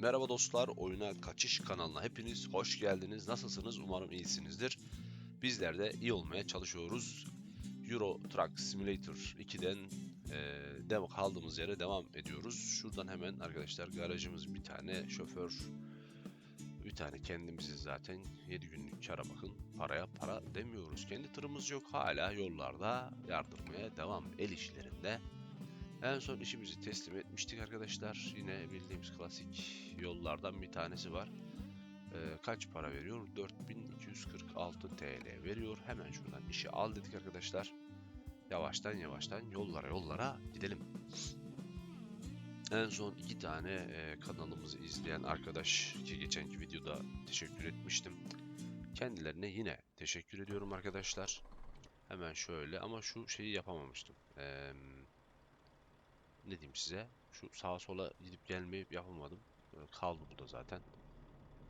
Merhaba dostlar, Oyuna Kaçış kanalına hepiniz hoş geldiniz. Nasılsınız? Umarım iyisinizdir. Bizler de iyi olmaya çalışıyoruz. Euro Truck Simulator 2'den e, kaldığımız yere devam ediyoruz. Şuradan hemen arkadaşlar garajımız bir tane, şoför bir tane kendimiziz zaten. 7 günlük kara bakın. Paraya para demiyoruz. Kendi tırımız yok. Hala yollarda yardırmaya devam el işlerinde. En son işimizi teslim etmiştik arkadaşlar. Yine bildiğimiz klasik yollardan bir tanesi var. Ee, kaç para veriyor? 4246 TL veriyor. Hemen şuradan işi al dedik arkadaşlar. Yavaştan yavaştan yollara yollara gidelim. En son iki tane e, kanalımızı izleyen arkadaş ki geçenki videoda teşekkür etmiştim. Kendilerine yine teşekkür ediyorum arkadaşlar. Hemen şöyle ama şu şeyi yapamamıştım. Eee ne diyeyim size şu sağa sola gidip gelmeyi yapamadım. Ee, Kaldı bu zaten.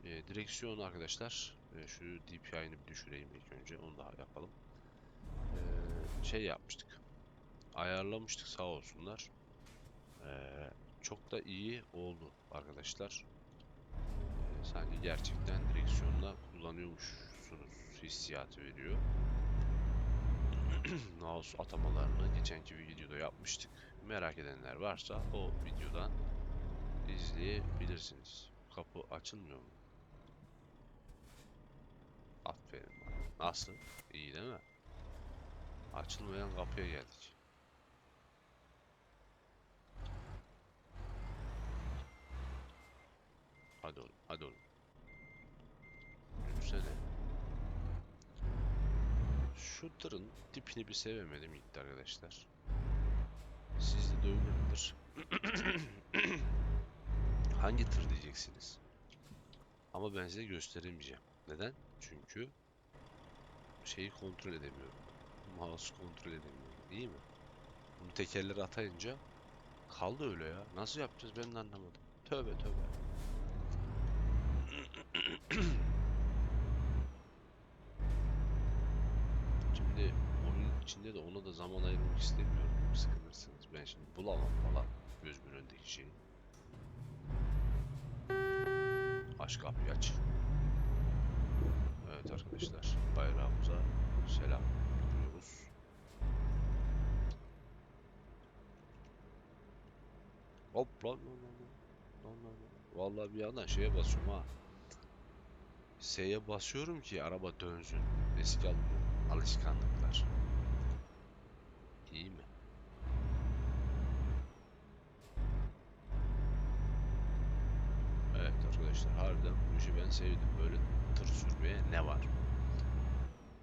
Ee, direksiyon arkadaşlar e, şu DPI'ni bir düşüreyim ilk önce onu daha yapalım. Ee, şey yapmıştık. Ayarlamıştık sağ olsunlar. Ee, çok da iyi oldu arkadaşlar. Ee, sanki gerçekten direksiyonla kullanıyormuşsunuz hissiyatı veriyor. mouse atamalarını geçenki videoda yapmıştık. Merak edenler varsa o videodan izleyebilirsiniz. Kapı açılmıyor mu? Aferin. Nasıl? İyi değil mi? Açılmayan kapıya geldik. Hadi oğlum, hadi oğlum. Yürüsene. Şu tırın tipini bir sevemedim gitti arkadaşlar. Sizde de öyle? Hangi tır diyeceksiniz? Ama ben size gösteremeyeceğim. Neden? Çünkü şeyi kontrol edemiyorum. Mouse kontrol edemiyorum. İyi mi? Bunu tekerleri atayınca kaldı öyle ya. Nasıl yapacağız ben de anlamadım. Tövbe tövbe. Şimdi oyun içinde de ona da zaman ayırmak istemiyorum. Sıkılırsınız. Ben şimdi bulamam falan gözümün önündeki şeyi. Aç kapıyı aç. Evet arkadaşlar bayrağımıza selam diyoruz. Hop lan lan lan lan. Vallahi bir yandan şeye basıyorum ha. S'ye basıyorum ki araba dönsün. Eski. Alışkanlıklar. İyi mi? Evet arkadaşlar harbiden işi ben sevdim. Böyle tır sürmeye ne var?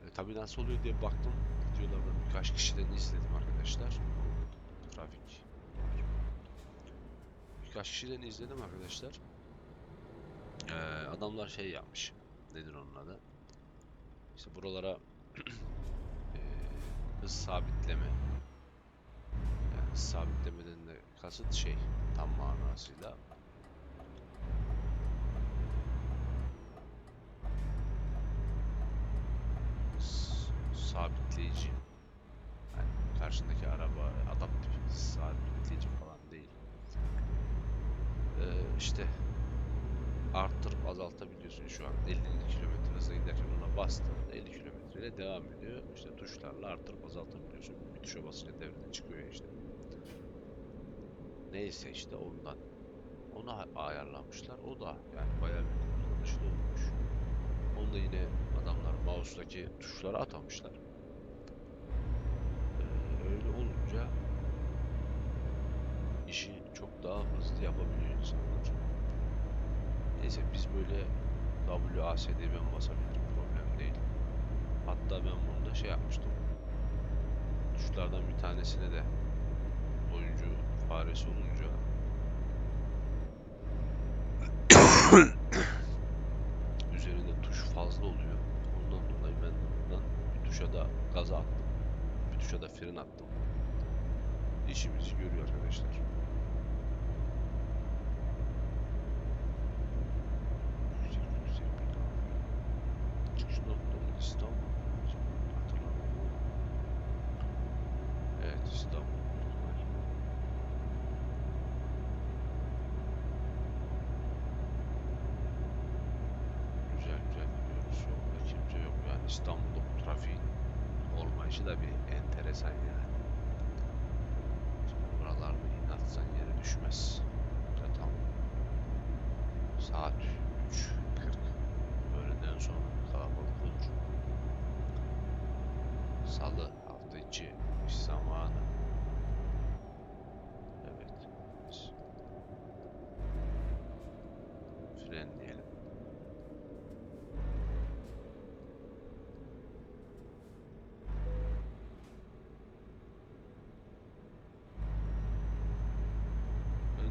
E, tabii nasıl oluyor diye baktım. Videolardan birkaç kişiden izledim arkadaşlar. Trafik. Birkaç kişiden izledim arkadaşlar. Ee, adamlar şey yapmış. Nedir onun adı? İşte buralara eee, hız sabitleme. Sabitlemeden de kasıt şey tam manasıyla sabitleyici. Yani karşındaki araba adaptif sabitleyici falan değil. Eee işte arttırıp azaltabiliyorsun şu an 50 km hıza giderken ona bastın 50 km ile devam ediyor. İşte tuşlarla arttırıp azaltabiliyorsun. Bir tuşa basınca devreden çıkıyor işte. Neyse işte ondan. Onu ayarlamışlar. O da yani bayağı bir kullanışlı olmuş. Onu da yine adamlar mouse'daki tuşlara atamışlar. Ee, öyle olunca işi çok daha hızlı yapabiliyor insanlar. Neyse biz böyle WASD ben basabilirim problem değil. Hatta ben bunu da şey yapmıştım. Tuşlardan bir tanesine de faresi olunca üzerinde tuş fazla oluyor. Ondan dolayı ben buradan bir tuşa da gaza attım. Bir tuşa da fren attım. İşimizi görüyor arkadaşlar. İstanbul'da bu trafiğin olmayışı da bir enteresan yani. Şimdi buralarda inatsan yere düşmez. Ya tam saat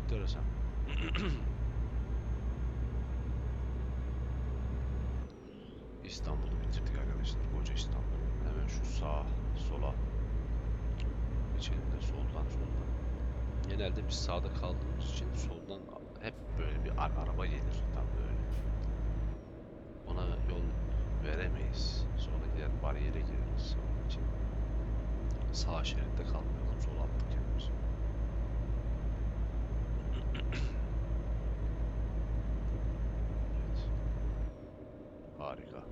Enteresan. İstanbul'u bitirdik arkadaşlar. Koca İstanbul. Hemen şu sağa, sola. Geçelim de soldan soldan. Genelde biz sağda kaldığımız için soldan hep böyle bir ar- araba gelir. Tam böyle. Ona yol veremeyiz. Sonra gider bariyere gireriz. Onun için sağ şeritte kalmayalım. Sol attık kendimizi. Evet. Harika.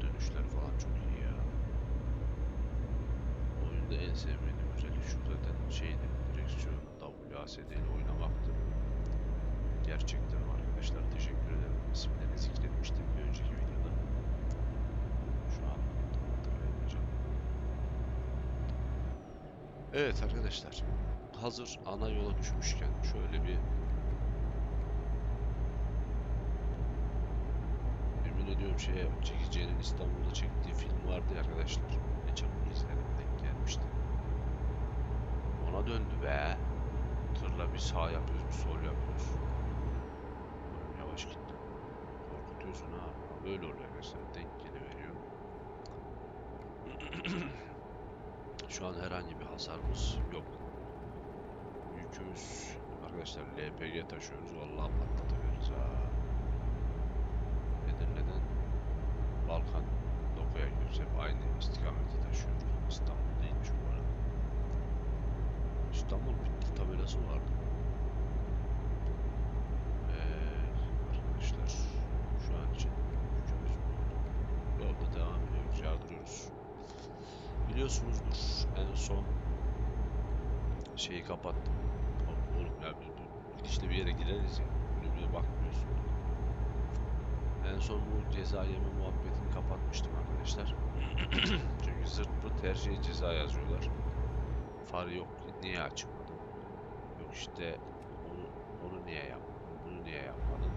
Dönüşler falan çok iyi ya. Oyunda en sevmediğim özellik şu zaten şeydi, direksiyon WASD ile oynamaktı. Gerçekten arkadaşlar teşekkür ederim. İsimlerini zikretmiştim bir önceki videoda. Şu an hatırlayamayacağım. Evet arkadaşlar. Hazır ana yola düşmüşken şöyle bir Yemin ediyorum şeye çekeceğinin İstanbul'da çektiği film vardı arkadaşlar. Geçen bunu izledim denk gelmişti. Döndü be. Tırla bir sağ yapıyoruz bir sol yapıyoruz. Oğlum yavaş git. Korkutuyorsun ha. Böyle oluyor arkadaşlar. Denk geliveriyor. Şu an herhangi bir hasarımız yok. Yükümüz arkadaşlar LPG taşıyoruz. Vallahi patlatıyoruz ha. Edirne'den Balkan Doku'ya gidiyoruz. Hep aynı istikameti taşıyoruz. İstanbul değilmiş bu arada. İstanbul bitti tabelası vardı. Evet arkadaşlar şu an için yükümüz bu. Yolda devam ediyoruz. Yardırıyoruz. Biliyorsunuzdur en son şeyi kapattım. Oğlum ya bu gidişle bir yere gireriz ya. Önümüze bakmıyorsun. En son bu ceza yeme muhabbetini kapatmıştım arkadaşlar. Çünkü zırt pırt her şeye ceza yazıyorlar. Far yok niye açmadın? Yok işte onu, onu niye yapmadın? Bunu niye yapmadın?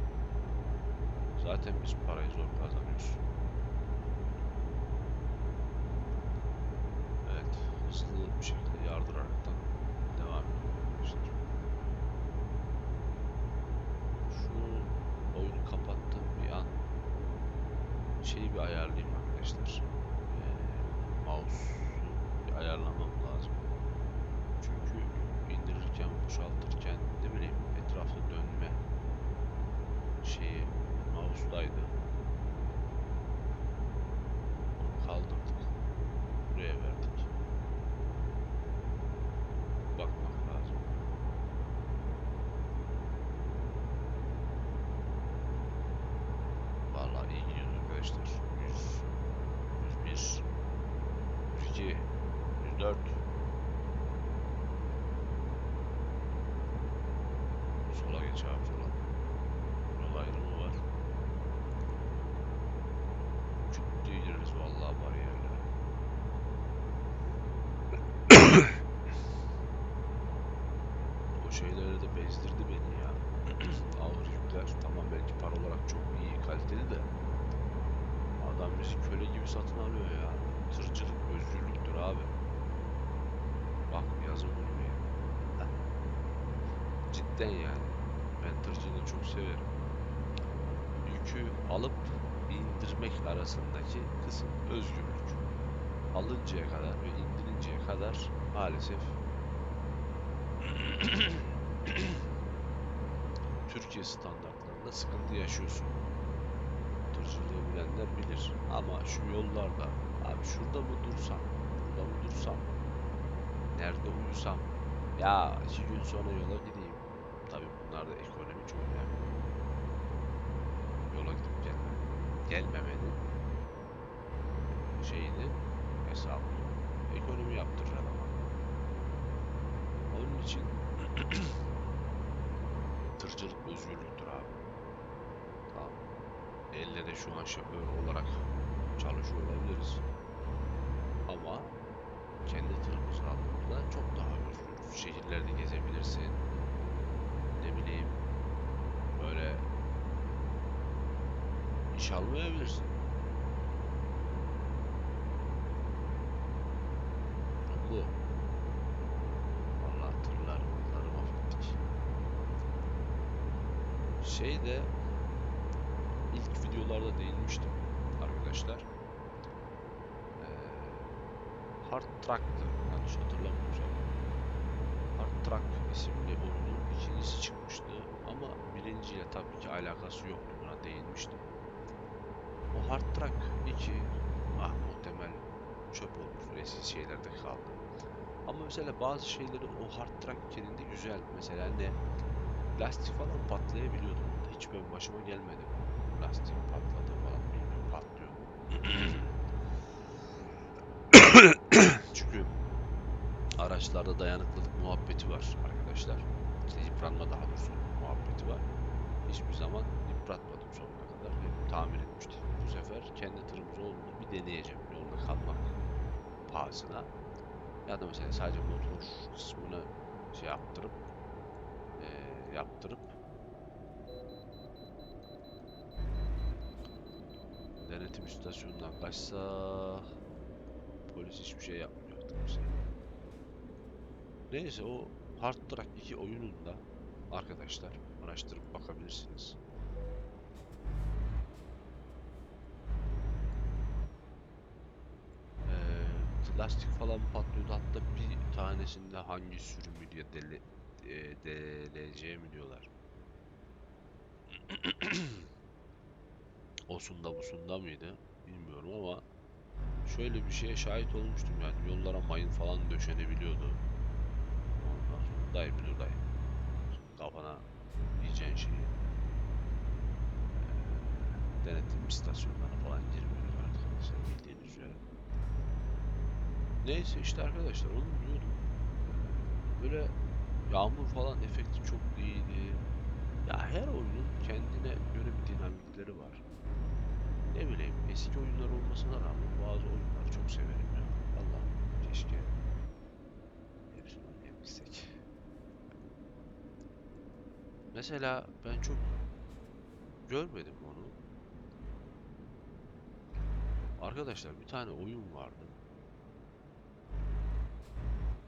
Zaten biz parayı zor kazanıyoruz. Evet, hızlı bir şekilde yardıraraktan devam ediyor arkadaşlar. Şu oyunu kapattığım bir an şeyi bir ayarlayayım arkadaşlar. Sola. Yol ayrımı var. Çok gireriz vallahi bariyerlere. O şeyleri de bezdirdi beni ya. Ağır yükler tamam belki para olarak çok iyi kaliteli de adam bizi köle gibi satın alıyor ya. Tırcılık özgürlüktür abi. Bak yazın bunu. Heh. Cidden yani. Ben tırcılığı çok severim. Yükü alıp indirmek arasındaki kısım özgürlük. Alıncaya kadar ve indirinceye kadar maalesef Türkiye standartlarında sıkıntı yaşıyorsun. Tırcılığı bilenler bilir. Ama şu yollarda abi şurada mı dursam, burada mı dursam, nerede uyusam, Ya iki gün sonra yola gideyim. Tabii bunlar da ekonomi çok önemli. Yola gidip gelme, gelmemenin şeyini hesabını ekonomi yaptırır adama. Onun için tırcılık özgürlüktür abi. Tamam. Elle de şu an şoför olarak çalışıyor olabiliriz. Ama kendi tırımızı aldığımızda çok daha özgürüz. Şehirlerde gezebilirsin. Ne bileyim böyle iş almayabilirsin. Bu. Vallahi tırlar, tırları mahvettik. Şey de ilk videolarda değinmiştim arkadaşlar. Ee, Hard Truck'tı yanlış hatırlamıyorsam. Hard Truck isimli oyunun ikincisi çıkmıştı ama birinciyle tabii ki alakası yoktu buna değinmiştim. O Hard Truck 2 ah muhtemel çöp olmuş eski şeylerde kaldı. Ama mesela bazı şeyleri o Hard Truck 2'nin de güzel. Mesela ne? Lastik falan patlayabiliyordu. Hiç benim başıma gelmedi. Lastik patladı falan bilmiyorum patlıyor. Çünkü araçlarda dayanıklılık muhabbeti var arkadaşlar. İşte yıpranma daha doğrusu muhabbeti var. Hiçbir zaman yıpratmadım sonuna Hep tamir etmiştim. Bu sefer kendi tırımız olduğunu bir deneyeceğim. Yolda kalmak pahasına. Ya da mesela sadece motor kısmını şey yaptırıp eee, yaptırıp denetim istasyonundan kaçsa polis hiçbir şey yapmıyor artık bize. Neyse o Hard Truck 2 oyununda arkadaşlar araştırıp bakabilirsiniz. Eee, lastik falan patlıyordu hatta bir tanesinde hangi sürümü diye dele, e, DLC mi diyorlar. Osunda busunda mıydı bilmiyorum ama şöyle bir şeye şahit olmuştum yani yollara mayın falan döşenebiliyordu. Ondan sonra dayı bir dur dayı. Kafana yiyeceğin şeyi. Eee, denetim istasyonlarına falan girmiyoruz arkadaşlar bildiğiniz üzere. Neyse işte arkadaşlar onu diyordum. Böyle yağmur falan efekti çok iyiydi. Ya her oyunun kendine göre bir dinamikleri var. Ne bileyim eski oyunlar olmasına rağmen bazı oyunları çok severim ya. Valla keşke hepsini oynayabilsek. Mesela ben çok görmedim onu. Arkadaşlar bir tane oyun vardı.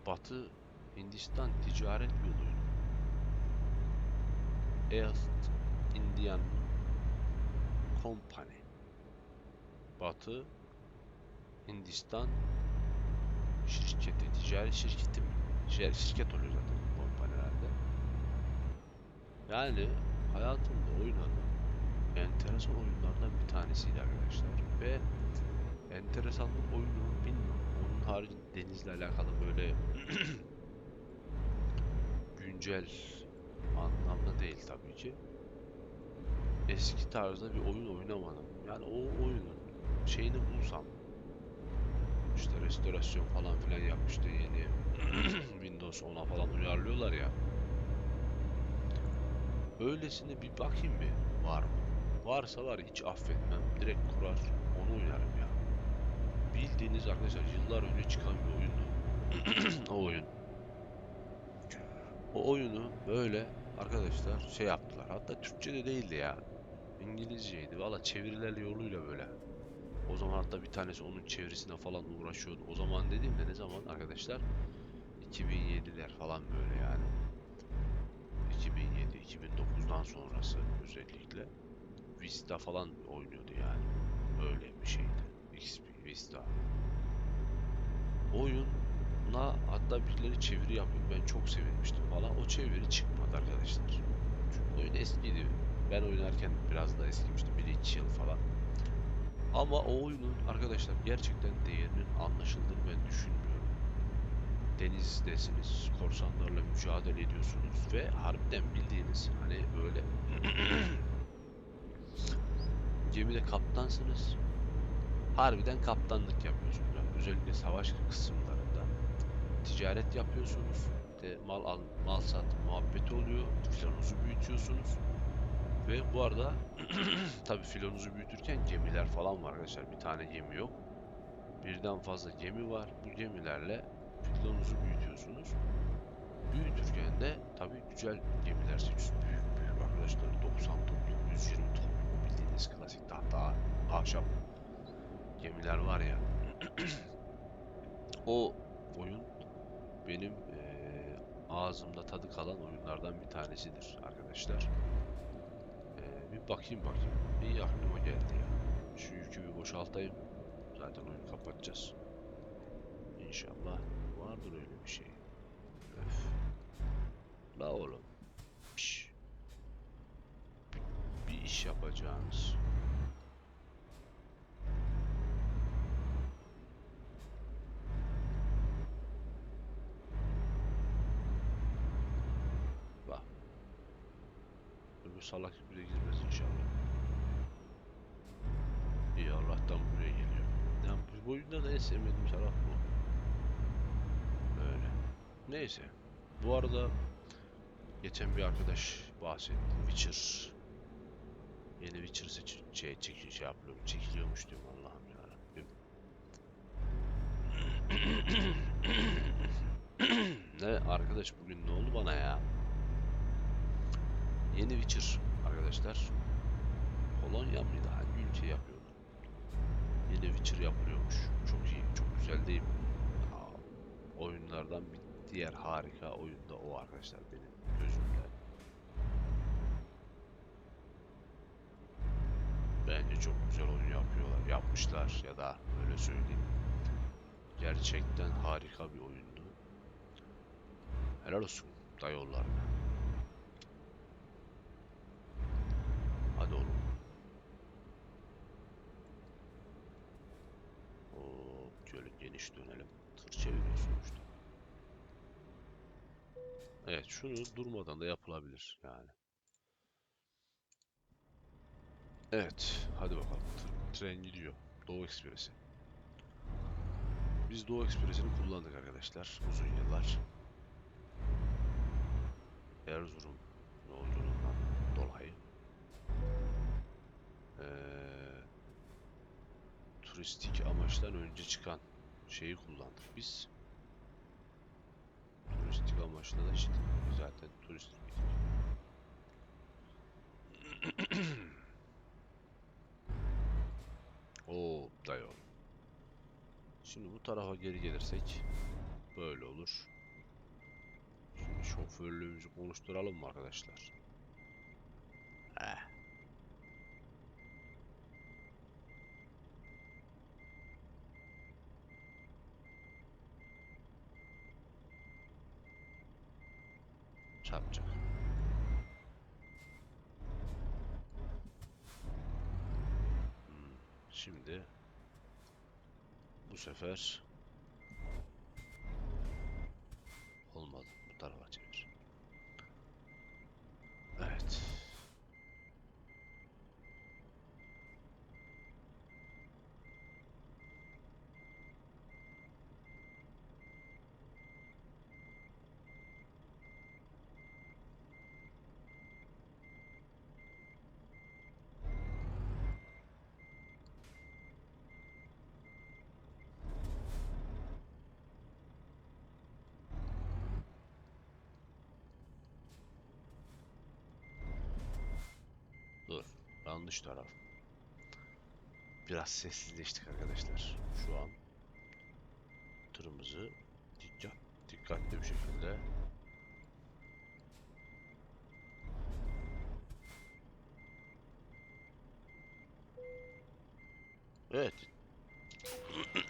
Batı Hindistan ticaret yoluydu. East Indian Company. Batı Hindistan şirketi, ticari şirketi mi? Şir- şirket oluyor zaten kompanilerde. Yani hayatımda oynadığım enteresan oyunlardan bir tanesiydi arkadaşlar. Ve enteresanlık oyunu bilmiyorum. Haricinde denizle alakalı böyle güncel anlamda değil tabii ki. Eski tarzda bir oyun oynamadım. Yani o oyunun şeyini bulsam işte restorasyon falan filan yapmıştı yeni Windows 10'a falan uyarlıyorlar ya. Öylesine bir bakayım bir var mı? Varsa var hiç affetmem. Direkt kurar onu oynarım ya. Bildiğiniz arkadaşlar yıllar önce çıkan bir oyundu. o oyun. O oyunu böyle arkadaşlar şey yaptılar. Hatta Türkçe de değildi ya. İngilizceydi. Valla çeviriler yoluyla böyle. O zaman hatta bir tanesi onun çevirisine falan uğraşıyordu. O zaman dediğimde ne zaman arkadaşlar? 2007'ler falan böyle yani. 2007, 2009'dan sonrası özellikle. Vista falan oynuyordu yani. Öyle bir şeydi. Vista. Oyuna hatta birileri çeviri yapıyor. Ben çok sevinmiştim falan. O çeviri çıkmadı arkadaşlar. Çünkü oyun eskiydi. Ben oynarken biraz da eskimişti. 1-2 yıl falan. Ama o oyunun arkadaşlar gerçekten değerinin anlaşıldığını ben düşünmüyorum. denizdesiniz, korsanlarla mücadele ediyorsunuz ve harbiden bildiğiniz hani böyle gemide kaptansınız. Harbiden kaptanlık yapıyorsunuz. Yani özellikle savaş kısımlarında ticaret yapıyorsunuz. De mal al, mal sat muhabbeti oluyor. Filonuzu büyütüyorsunuz. Ve bu arada tabii filonuzu büyütürken gemiler falan var arkadaşlar. Bir tane gemi yok. Birden fazla gemi var. Bu gemilerle filonuzu büyütüyorsunuz. Büyütürken de tabii güzel gemiler seçiyorsunuz. Büyük büyük arkadaşlar 90 tonluk, 120 tonluk bildiğiniz klasik tahta, ahşap gemiler var ya. o oyun benim eee, ağzımda tadı kalan oyunlardan bir tanesidir arkadaşlar. Eee, bir bakayım bakayım. İyi aklıma geldi ya. Şu yükü bir boşaltayım. Zaten oyunu kapatacağız. İnşallah vardır öyle bir şey. Öf. La oğlum. Piş. Bir iş yapacağınız. Bak. Öbür salak bile girmez inşallah. İyi Allah'tan buraya geliyor. Yani bu- oyunda da en sevmediğim taraf bu. Öyle. Neyse. Bu arada geçen bir arkadaş bahsetti. Witcher. Yeni Witcher seç şey, çek şey yapıyor, çekiliyormuş diyorum Allah'ım ya ne arkadaş bugün ne oldu bana ya? Yeni Witcher arkadaşlar. Polonya mıydı? Hangi ülke yapıyordu? Yeni Witcher yapılıyormuş. Çok iyi, çok güzel değil mi? Aa, oyunlardan bir diğer harika oyun da o arkadaşlar benim gözümde. Bence çok güzel oyun yapıyorlar, yapmışlar ya da öyle söyleyeyim. Gerçekten harika bir oyundu. Helal olsun dayıoğullarına. Hadi oğlum. Hop geniş dönelim. Tır çeviriyor sonuçta. Evet şunu durmadan da yapılabilir yani. Evet hadi bakalım. Tren gidiyor. Doğu Ekspresi. Biz Doğu Ekspresi'ni kullandık arkadaşlar uzun yıllar. Erzurum yolculuğundan dolayı. Eee, turistik amaçtan önce çıkan şeyi kullandık biz. Turistik amaçla da işte zaten turistik Oo dayı. Şimdi bu tarafa geri gelirsek böyle olur. Şimdi şoförlüğümüzü konuşturalım mı arkadaşlar? Çarpacak. Hmm, Şimdi bu sefer olmadı. Bu tarafa çevir. Evet. Dur. Yanlış taraf. Biraz sessizleştik arkadaşlar. Şu an tırımızı dikkat, dikkatli bir şekilde Evet.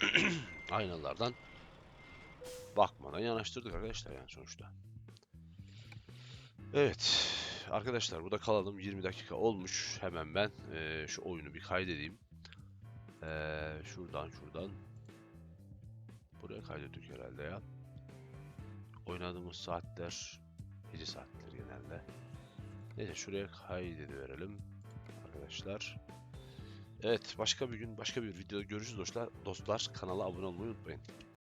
Aynalardan bakmadan yanaştırdık arkadaşlar yani sonuçta. Evet. Arkadaşlar burada kalalım. 20 dakika olmuş. Hemen ben eee, şu oyunu bir kaydedeyim. Eee, şuradan şuradan. Buraya kaydettik herhalde ya. Oynadığımız saatler gece saatleri genelde. Neyse şuraya kaydediverelim arkadaşlar. Evet başka bir gün başka bir videoda görüşürüz dostlar. Dostlar kanala abone olmayı unutmayın.